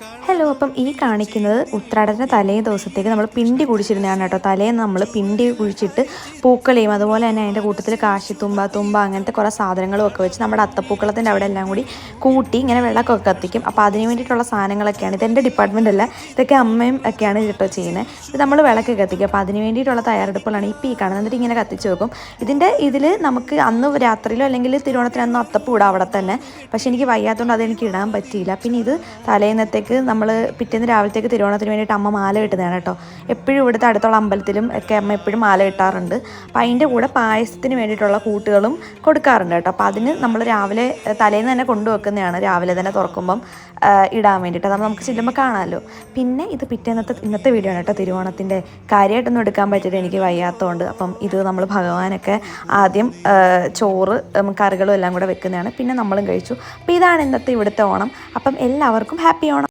Hello അപ്പം ഈ കാണിക്കുന്നത് ഉത്രാടത്തിന് തലേ ദിവസത്തേക്ക് നമ്മൾ പിണ്ടി കുഴിച്ചിരുന്നതാണ് കേട്ടോ. തലേന്ന് നമ്മൾ പിണ്ടി കുഴിച്ചിട്ട് പൂക്കളെയും അതുപോലെ തന്നെ അതിന്റെ കൂട്ടത്തിൽ കാശിത്തുമ്പ തുമ്പ അങ്ങനത്തെ കുറേ സാധനങ്ങളും ഒക്കെ വെച്ച് നമ്മുടെ അത്തപ്പൂക്കളത്തിന്റെ അവിടെ എല്ലാം കൂടി കൂട്ടി ഇങ്ങനെ വെള്ളമൊക്കെ കത്തിക്കും. അപ്പോൾ അതിന് വേണ്ടിയിട്ടുള്ള സാധനങ്ങളൊക്കെയാണ്. ഇതെന്റെ ഡിപ്പാർട്ട്മെന്റ് അല്ല ഇതൊക്കെ അമ്മയും ഒക്കെയാണ് കേട്ടോ ചെയ്യുന്നത്. ഇത് നമ്മൾ വിളക്ക് കത്തിക്കും. അപ്പോൾ അതിന് വേണ്ടിയിട്ടുള്ള തയ്യാറെടുപ്പുകളാണ് ഇപ്പോൾ ഈ കാണുന്നത്. എന്നിട്ട് ഇങ്ങനെ കത്തിച്ച് വെക്കും. ഇതിന്റെ ഇതിൽ നമുക്ക് അന്ന് രാത്രിയിലോ അല്ലെങ്കിൽ തിരുവോണത്തിന് അന്ന് അത്തപ്പൂ ഇടാം അവിടെ തന്നെ. പക്ഷേ എനിക്ക് വയ്യാത്തതുകൊണ്ട് അതെനിക്ക് ഇടാൻ പറ്റിയില്ല. പിന്നെ ഇത് തലേന്നത്തേക്ക് നമ്മൾ പിറ്റേന്ന് രാവിലത്തേക്ക് തിരുവോണത്തിന് വേണ്ടിയിട്ട് അമ്മ മാല കിട്ടുന്നതാണ് കേട്ടോ. എപ്പോഴും ഇവിടുത്തെ അടുത്തുള്ള അമ്പലത്തിലും ഒക്കെ അമ്മ എപ്പോഴും മാല കിട്ടാറുണ്ട്. അപ്പോൾ അതിന്റെ കൂടെ പായസത്തിന് വേണ്ടിയിട്ടുള്ള കൂട്ടുകളും കൊടുക്കാറുണ്ട് കേട്ടോ. അപ്പോൾ അതിന് നമ്മൾ രാവിലെ തലേന്ന് തന്നെ കൊണ്ടുവെക്കുന്നതാണ് രാവിലെ തന്നെ തുറക്കുമ്പം ഇടാൻ വേണ്ടിയിട്ട്. അതാകുമ്പോൾ നമുക്ക് ചെല്ലുമ്പോൾ കാണാമല്ലോ പിന്നെ ഇത് പിറ്റേന്നത്തെ ഇന്നത്തെ വീഡിയോ ആണ് കേട്ടോ. തിരുവോണത്തിന്റെ കാര്യമായിട്ടൊന്നും എടുക്കാൻ പറ്റിയിട്ട് എനിക്ക് വയ്യാത്തതുകൊണ്ട് അപ്പം ഇത് നമ്മൾ ഭഗവാനൊക്കെ ആദ്യം ചോറ് കറികളും എല്ലാം കൂടെ വെക്കുന്നതാണ്. പിന്നെ നമ്മളും കഴിച്ചു. അപ്പോൾ ഇതാണ് ഇന്നത്തെ ഇവിടുത്തെ ഓണം. അപ്പം എല്ലാവർക്കും ഹാപ്പി ഓണം.